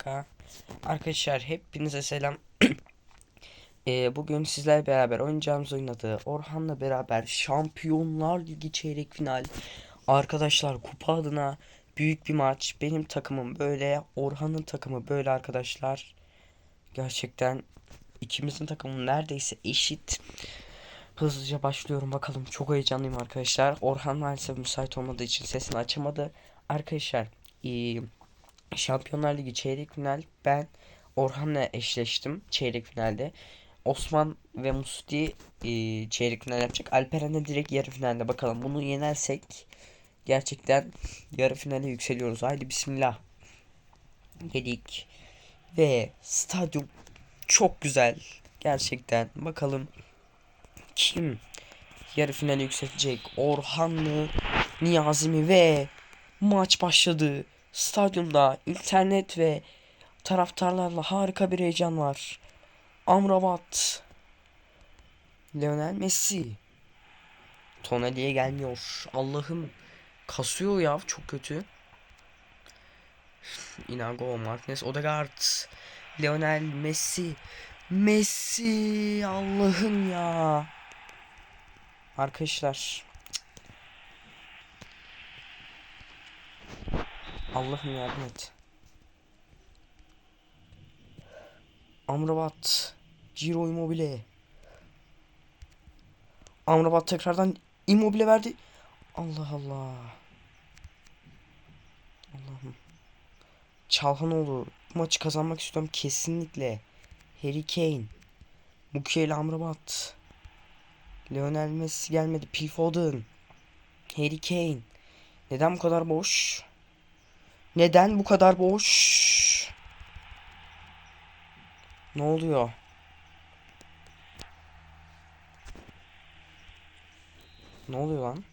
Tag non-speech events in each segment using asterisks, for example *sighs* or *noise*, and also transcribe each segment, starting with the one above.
dakika. Arkadaşlar hepinize selam. *clears throat* Ee, bugün sizlerle beraber oynayacağımız oynadığı Orhan'la beraber Şampiyonlar Ligi çeyrek final. Arkadaşlar kupa adına büyük bir maç. Benim takımım böyle, Orhan'ın takımı böyle arkadaşlar. Gerçekten ikimizin takımı neredeyse eşit. Hızlıca başlıyorum bakalım. Çok heyecanlıyım arkadaşlar. Orhan maalesef müsait olmadığı için sesini açamadı. Arkadaşlar, ee, Şampiyonlar Ligi çeyrek final ben Orhan'la eşleştim çeyrek finalde. Osman ve Musti e, çeyrek final yapacak. Alperen direkt yarı finalde bakalım. Bunu yenersek gerçekten yarı finale yükseliyoruz. Haydi bismillah. Dedik. Ve stadyum çok güzel. Gerçekten. Bakalım kim yarı finale yükselecek? Orhan mı? Niyazi mi? Ve maç başladı. Stadyumda internet ve taraftarlarla harika bir heyecan var. Amrabat. Lionel Messi. Tonali'ye gelmiyor. Allah'ım. Kasıyor ya çok kötü. Inago, Martinez, Odegaard. Lionel Messi. Messi. Allah'ım ya. Arkadaşlar. Allah'ım yardım et. Amrabat. Ciro Immobile. Amrabat tekrardan Immobile verdi. Allah Allah. Allah'ım. Çalhanoğlu. Maçı kazanmak istiyorum kesinlikle. Harry Kane. Mukiele Amrabat. Lionel Messi gelmedi. Phil Foden. Harry Kane. Neden bu kadar boş? Neden bu kadar boş? Ne oluyor? Ne oluyor lan?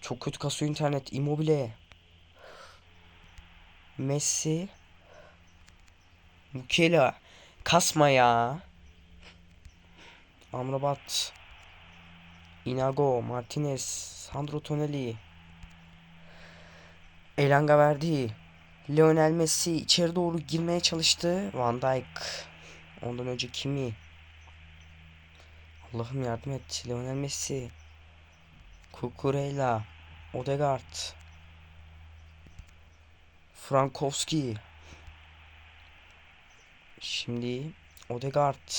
Çok kötü kasıyor internet. Immobile. Messi. Mukela. Kasma ya. Amrabat. Inago. Martinez. Sandro Tonelli. Elanga verdi. Lionel Messi içeri doğru girmeye çalıştı. Van Dijk. Ondan önce kimi? Allah'ım yardım et. Lionel Messi. Kukurela. Odegaard. Frankowski. Şimdi Odegaard.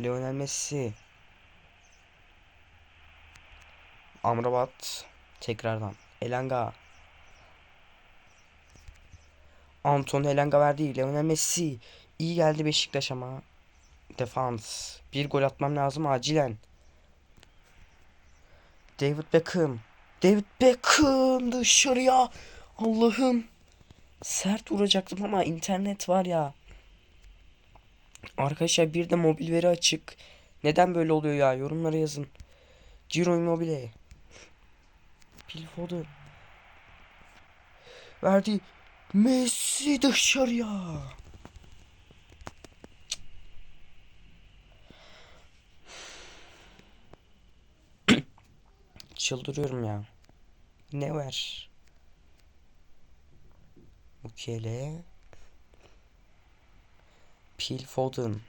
Lionel Messi. Amrabat. Tekrardan. Elanga. Anton Elanga verdi. Lionel Messi. İyi geldi Beşiktaş ama. Defans. Bir gol atmam lazım acilen. David Beckham. David Beckham dışarıya. Allah'ım. Sert vuracaktım ama internet var ya. Arkadaşlar bir de mobil veri açık. Neden böyle oluyor ya? Yorumlara yazın. Ciro Immobile. Phil Foden. Verdi. Messi dışarıya. Çıldırıyorum ya. Ne var? Mukele. Phil Foden.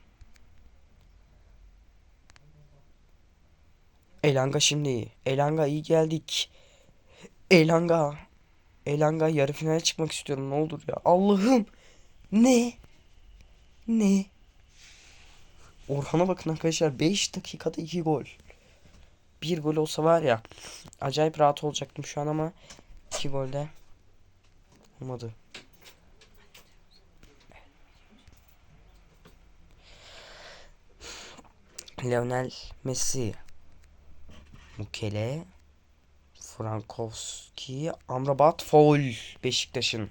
Elanga şimdi. Elanga iyi geldik. Elanga. Elanga yarı finale çıkmak istiyorum ne olur ya. Allah'ım. Ne? Ne? Orhan'a bakın arkadaşlar 5 dakikada 2 gol. Bir gol olsa var ya acayip rahat olacaktım şu an ama 2 golde olmadı. Lionel Messi Mukele Frankowski Amrabat foul Beşiktaş'ın.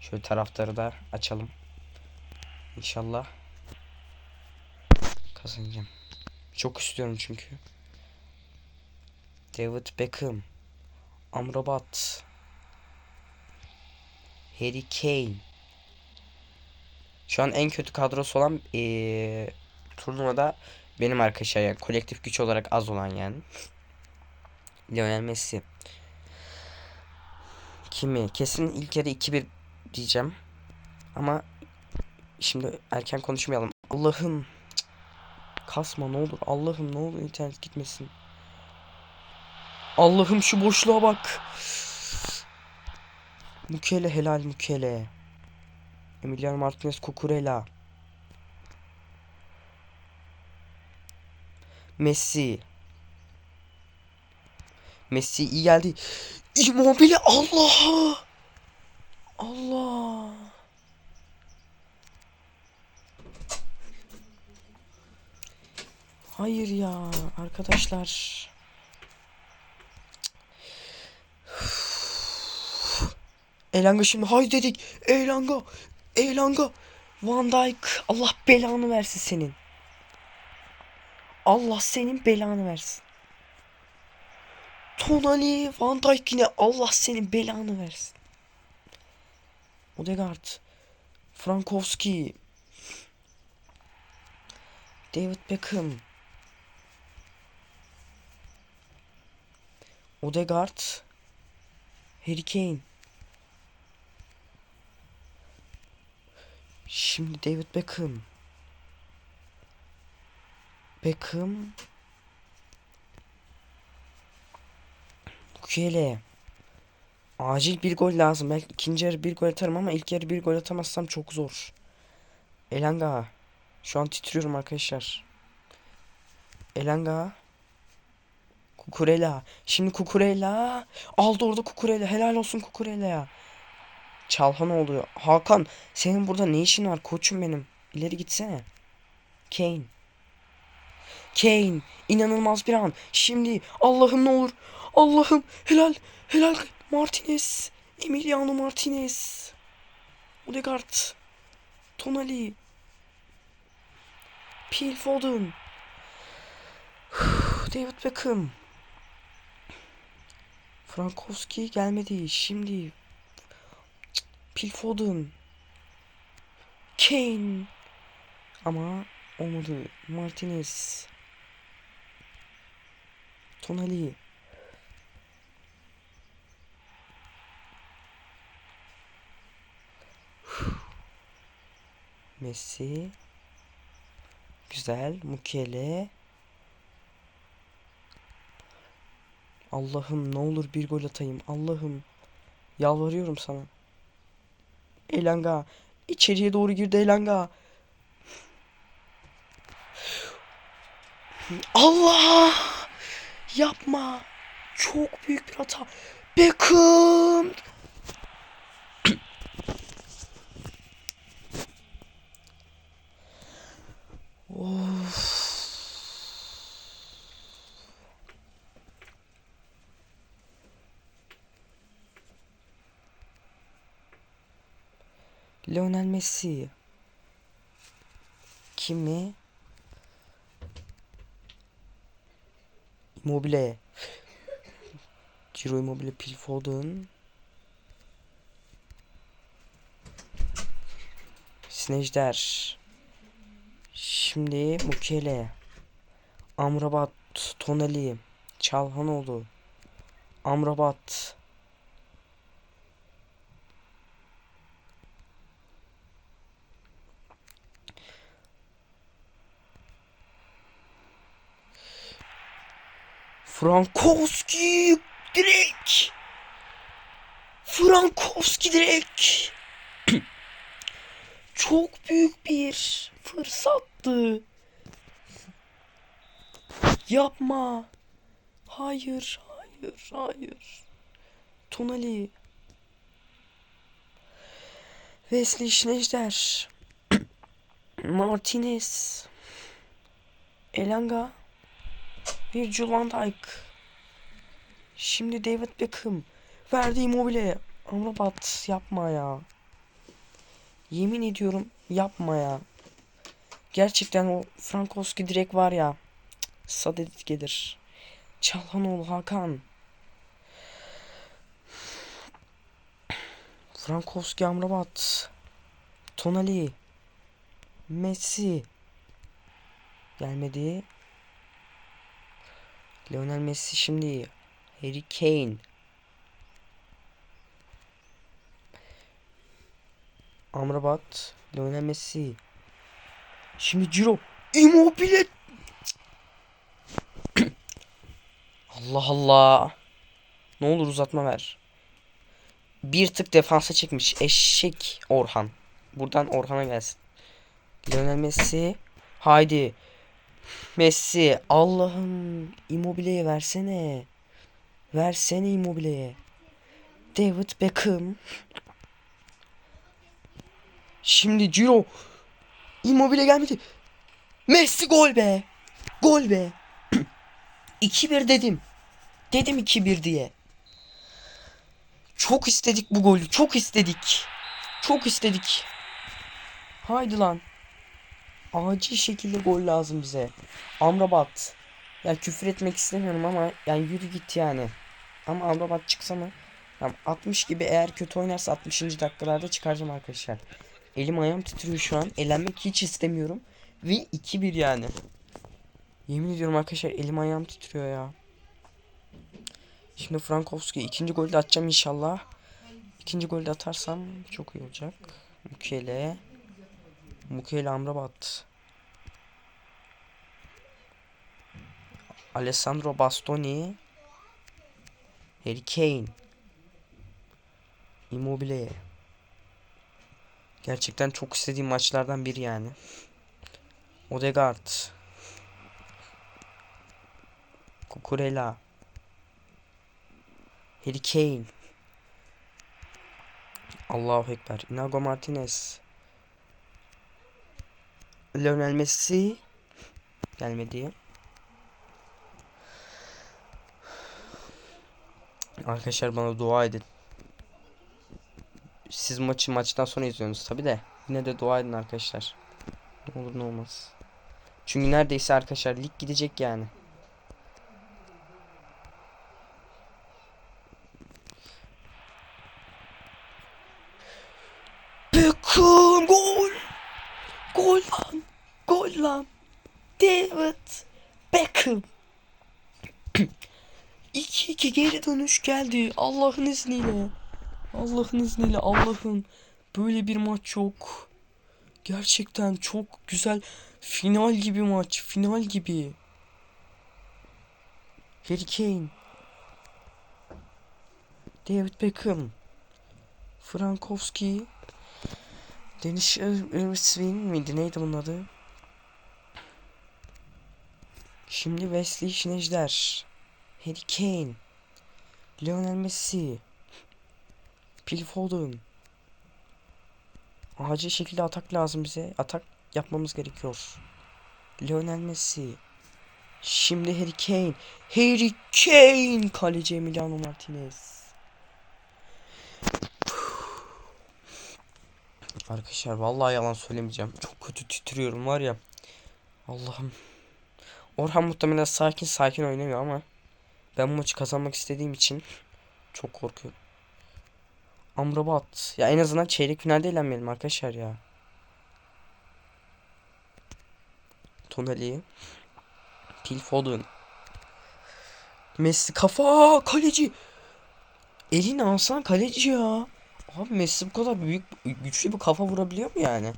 Şöyle taraftarı da açalım. İnşallah kazanacağım. Çok istiyorum çünkü. David Beckham Amrabat Harry Kane Şu an en kötü kadrosu olan ee, turnuvada benim arkadaşlar yani kolektif güç olarak az olan yani. Lionel Messi. Kimi? Kesin ilk yarı 2-1 diyeceğim. Ama şimdi erken konuşmayalım. Allah'ım. Kasma ne olur. Allah'ım ne olur internet gitmesin. Allah'ım şu boşluğa bak. Mukele helal Mukele. Emiliano Martinez Cucurella. Messi. Messi iyi geldi. Immobile Allah. Allah. Hayır ya arkadaşlar. Elanga şimdi hay dedik. Elanga. Elanga. Van Dijk. Allah belanı versin senin. Allah senin belanı versin. Tonali Van Dijk yine Allah senin belanı versin. Odegaard. Frankowski. David Beckham. Odegaard. Harry Kane. Şimdi David Beckham. Beckham. Mukiele. Acil bir gol lazım. Belki ikinci yarı bir gol atarım ama ilk yarı bir gol atamazsam çok zor. Elanga. Şu an titriyorum arkadaşlar. Elanga. Kukurela. Şimdi Kukurela. Aldı orada Kukurela. Helal olsun Kukurela'ya. Çalhan oluyor. Hakan senin burada ne işin var koçum benim. İleri gitsene. Kane. Kane. inanılmaz bir an. Şimdi Allah'ım ne olur. Allah'ım helal. Helal. Martinez. Emiliano Martinez. Odegaard. Tonali. Phil Foden. *sighs* David Beckham. Frankowski gelmedi. Şimdi Phil Foden. Kane. Ama olmadı. Martinez. Tonali. Messi. Güzel. Mukele. Allah'ım ne olur bir gol atayım. Allah'ım. Yalvarıyorum sana. Elanga. İçeriye doğru girdi Elanga. Allah! Yapma. Çok büyük bir hata. Beckham. Lionel Messi. Kimi? Immobile. Ciro Immobile, Phil Foden. Snejder. Şimdi Mukele. Amrabat, Tonali, Çalhanoğlu. Amrabat. Frankowski direkt. Frankowski direkt. *clears throat* Çok büyük bir fırsattı. Yapma. Hayır, hayır, hayır. Tonali. Wesley Schneider. *clears throat* Martinez. Elanga. Virgil van Dijk. Şimdi David Beckham. Verdi Immobile. Amrabat yapma ya. Yemin ediyorum yapma ya. Gerçekten o Frankowski direkt var ya. Sadedik gelir. Çalhanoğlu Hakan. Frankowski Amrabat. Tonali. Messi. Gelmedi. Lionel Messi şimdi Harry Kane Amrabat. Lionel Messi. Şimdi Ciro. Immobile. *clears throat* Allah Allah. Ne olur uzatma ver. Bir tık defansa çekmiş. Eşek Orhan. Buradan Orhan'a gelsin. Lionel Messi. Haydi. Messi. Allah'ım. Immobile'ye versene. Versene Immobile'ye. David Beckham. Şimdi Ciro. Immobile gelmedi. Messi gol be. Gol be. *clears throat* 2-1 dedim. Dedim 2-1 diye. Çok istedik bu golü. Çok istedik. Çok istedik. Haydi lan. Acil şekilde gol lazım bize. Amrabat. Ya küfür etmek istemiyorum ama yani yürü git yani. Ama Amrabat çıksa mı? Tamam 60 gibi eğer kötü oynarsa 60. dakikalarda çıkaracağım arkadaşlar. Elim ayağım titriyor şu an. Elenmek hiç istemiyorum. Ve 2-1 yani. Yemin ediyorum arkadaşlar elim ayağım titriyor ya. Şimdi Frankowski ikinci golü de atacağım inşallah. İkinci golü de atarsam çok iyi olacak. Mukele. Mukele Amrabat. Alessandro Bastoni. Harry Kane. Immobile. Gerçekten çok istediğim maçlardan biri yani. Odegaard. Kukurela. Harry Kane. Allahu Ekber. Inago Martinez. Lionel Messi. Gelmedi. Arkadaşlar bana dua edin. Siz maçı maçtan sonra izliyorsunuz tabi de. Yine de dua edin arkadaşlar. Ne olur ne olmaz. Çünkü neredeyse arkadaşlar lig gidecek yani. Beckham gol. Gol lan. Gol lan. David Beckham. *clears throat* 2-2 geri dönüş geldi. Allah'ın izniyle. Allah'ın izniyle Allah'ım. Böyle bir maç yok. Gerçekten çok güzel. Final gibi maç. Final gibi. Harry Kane. David Beckham. Frankowski. Deniz Irving miydi? Neydi bunun adı? Şimdi Wesley Schneider. Harry Kane. Lionel Messi. Phil Foden. Acil şekilde atak lazım bize. Atak yapmamız gerekiyor. Lionel Messi. Şimdi Harry Kane. Harry Kane. Kaleci Emiliano Martinez. Arkadaşlar vallahi yalan söylemeyeceğim. Çok kötü titriyorum var ya. Allah'ım. Orhan muhtemelen sakin sakin oynamıyor ama ben bu maçı kazanmak istediğim için çok korkuyorum. Amrabat. Ya en azından çeyrek finalde eğlenmeyelim arkadaşlar ya. Tonali. Phil Foden. Messi kafa kaleci. Elini alsan kaleci ya. Abi Messi bu kadar büyük güçlü bir kafa vurabiliyor mu yani?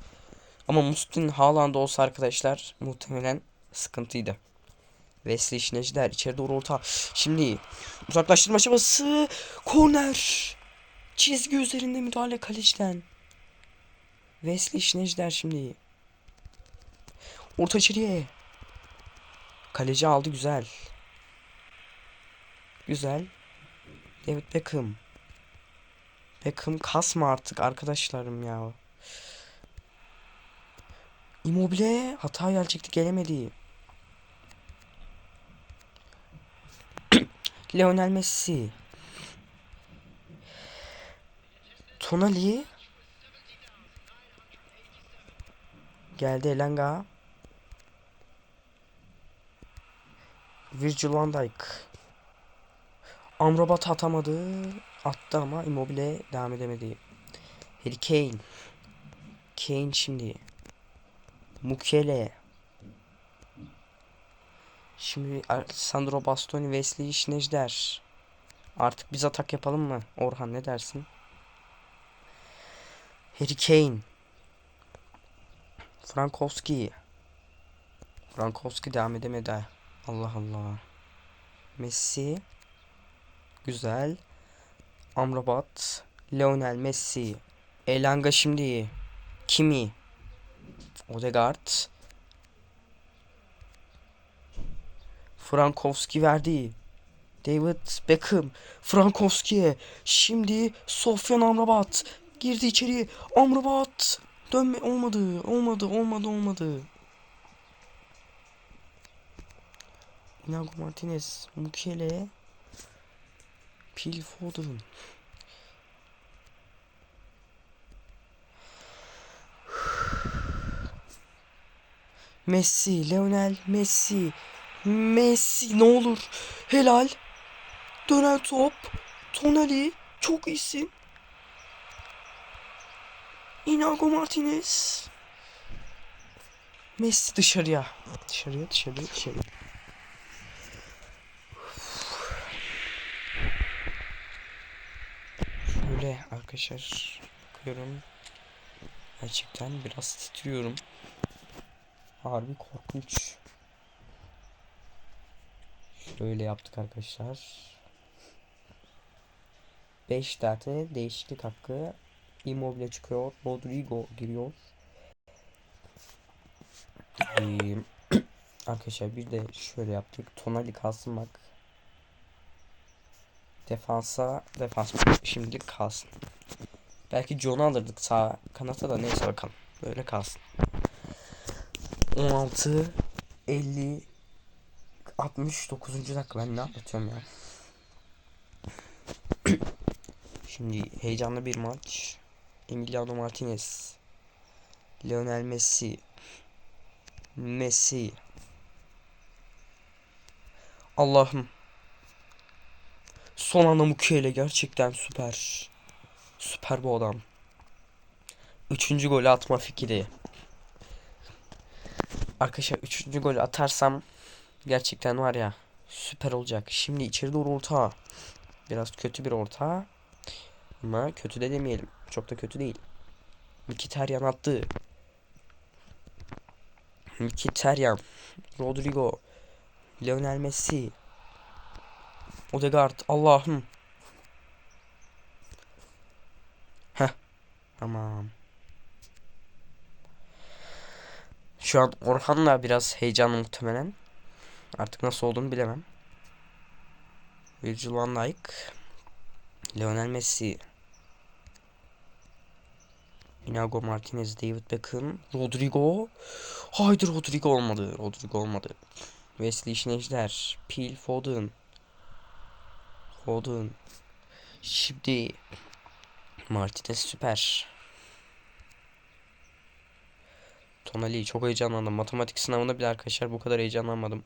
Ama Mustin Haaland olsa arkadaşlar muhtemelen sıkıntıydı. Wesley Schneider içeri doğru orta. Şimdi uzaklaştırma çabası. Korner. Çizgi üzerinde müdahale kaleciden. Wesley Schneider şimdi. Orta içeriye. Kaleci aldı güzel. Güzel. David Beckham. Beckham kasma artık arkadaşlarım ya. Immobile hata gelecekti gelemedi. Lionel Messi. Tonali. Geldi Elanga. Virgil van Dijk. Amrabat atamadı. Attı ama Immobile devam edemedi. Harry Kane. Kane şimdi. Mukele. Şimdi Sandro Bastoni, Wesley Schneider. Artık biz atak yapalım mı? Orhan ne dersin? Harry Kane. Frankowski. Frankowski devam edemedi. Allah Allah. Messi. Güzel. Amrabat. Lionel Messi. Elanga şimdi. Kimi. Odegaard. Frankowski verdi. David Beckham. Frankowski'ye. Şimdi Sofyan Amrabat. Girdi içeri. Amrabat. Dönme olmadı. Olmadı. Olmadı. Olmadı. Inago Martinez. Mukele. Phil Foden. *sighs* Messi, Lionel Messi. Messi ne olur. Helal. Dönen top. Tonali. Çok iyisin. Inago Martinez. Messi dışarıya. Dışarıya, dışarıya, dışarıya. Şöyle arkadaşlar bakıyorum. Gerçekten biraz titriyorum. Harbi korkunç. Şöyle yaptık arkadaşlar. 5 tane değişiklik hakkı. Immobile çıkıyor. Rodrigo giriyor. Ee, *clears throat* arkadaşlar bir de şöyle yaptık. Tonali kalsın bak. Defansa defans şimdilik kalsın. Belki John'u alırdık sağ kanata da neyse bakalım. Böyle kalsın. 16 50 69. dakika ben ne anlatıyorum ya. *coughs* Şimdi heyecanlı bir maç. Emiliano Martinez. Lionel Messi. Messi. Allah'ım. Son anda Mukiele gerçekten süper. Süper bu adam. Üçüncü golü atma fikri. Arkadaşlar üçüncü golü atarsam gerçekten var ya süper olacak. Şimdi içeri doğru orta. Biraz kötü bir orta. Ama kötü de demeyelim. Çok da kötü değil. Mkhitaryan attı. Mkhitaryan. Rodrigo. Lionel Messi. Odegaard. Allah'ım. Heh. Tamam. Şu an Orhan'la biraz heyecanlı muhtemelen. Artık nasıl olduğunu bilemem. Virgil van Dijk. Lionel Messi. Inago Martinez, David Beckham, Rodrigo. Haydi Rodrigo olmadı. Rodrigo olmadı. Wesley Schneider, Phil Foden. Foden. Şimdi Martinez süper. Tonali çok heyecanlandım. Matematik sınavında bile arkadaşlar bu kadar heyecanlanmadım.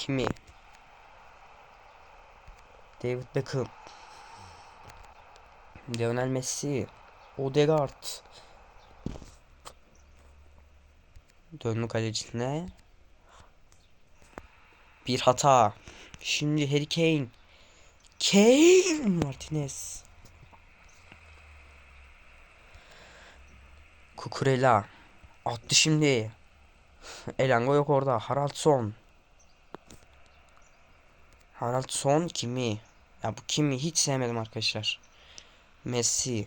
Kimi? David Beckham. Lionel Messi. Odegaard. Döndü kalecine. Bir hata. Şimdi Harry Kane. Kane Martinez. Kukurela. Attı şimdi. Elango yok orada. Haraldsson. Haraldsson kimi? Ya bu kimi hiç sevmedim arkadaşlar. Messi.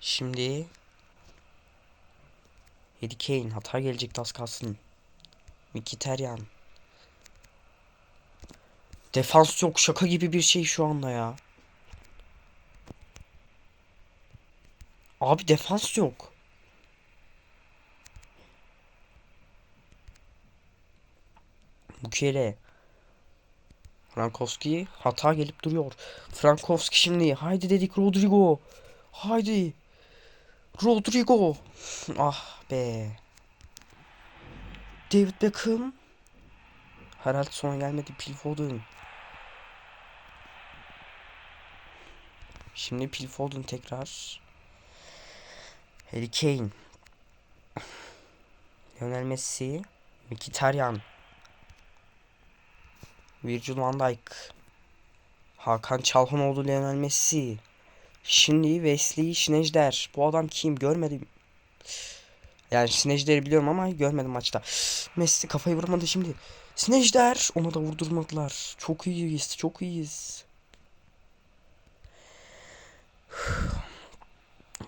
Şimdi Harry Kane hata gelecek az kalsın. Mkhitaryan. Defans yok şaka gibi bir şey şu anda ya. Abi defans yok. Mukele. Frankowski hata gelip duruyor. Frankowski şimdi haydi dedik Rodrigo. Haydi. Rodrigo. Ah be. David Beckham. Herhalde sona gelmedi. Phil. Şimdi Phil tekrar. Harry Kane. Lionel Messi. Mkhitaryan. Virgil van Dijk. Hakan Çalhanoğlu Lionel Messi. Şimdi Wesley Schneider. Bu adam kim görmedim. Yani Schneider'i biliyorum ama görmedim maçta. Messi kafayı vurmadı şimdi. Schneider ona da vurdurmadılar. Çok iyiyiz, çok iyiyiz.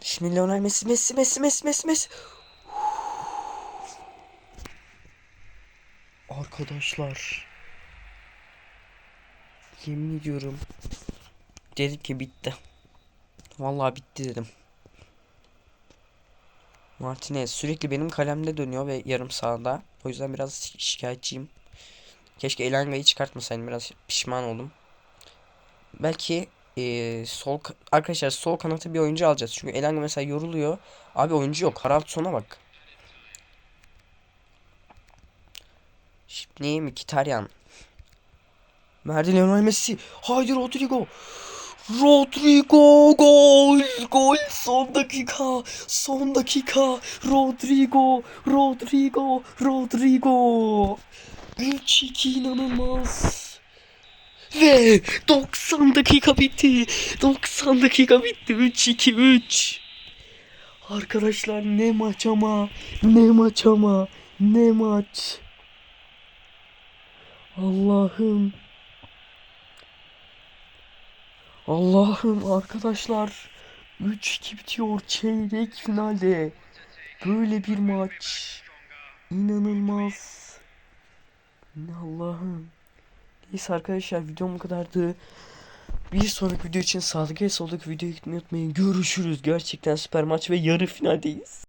Şimdi Lionel Messi, Messi, Messi, Messi, Messi, Messi. Arkadaşlar. Yemin ediyorum. Dedim ki bitti. Vallahi bitti dedim. Martinez sürekli benim kalemde dönüyor ve yarım sahada. O yüzden biraz şi- şikayetçiyim. Keşke Elanga'yı çıkartmasaydım biraz pişman oldum. Belki eee, sol ka- arkadaşlar sol kanatı bir oyuncu alacağız. Çünkü Elanga mesela yoruluyor. Abi oyuncu yok. Haraldson'a bak. Şimdi Mkhitaryan. Merdi Lionel Messi. Haydi Rodrigo. Rodrigo gol gol. Son dakika son dakika. Rodrigo Rodrigo Rodrigo. 3-2 inanılmaz. Ve 90 dakika bitti. 90 dakika bitti. 3-2-3 Arkadaşlar ne maç ama ne maç ama ne maç. Allah'ım Allah'ım arkadaşlar 3-2 bitiyor çeyrek finalde. Böyle bir maç. İnanılmaz. Allah'ım. Neyse arkadaşlar videom bu kadardı. Bir sonraki video için sağlık ve soldaki videoyu unutmayın. Görüşürüz. Gerçekten süper maç ve yarı finaldeyiz.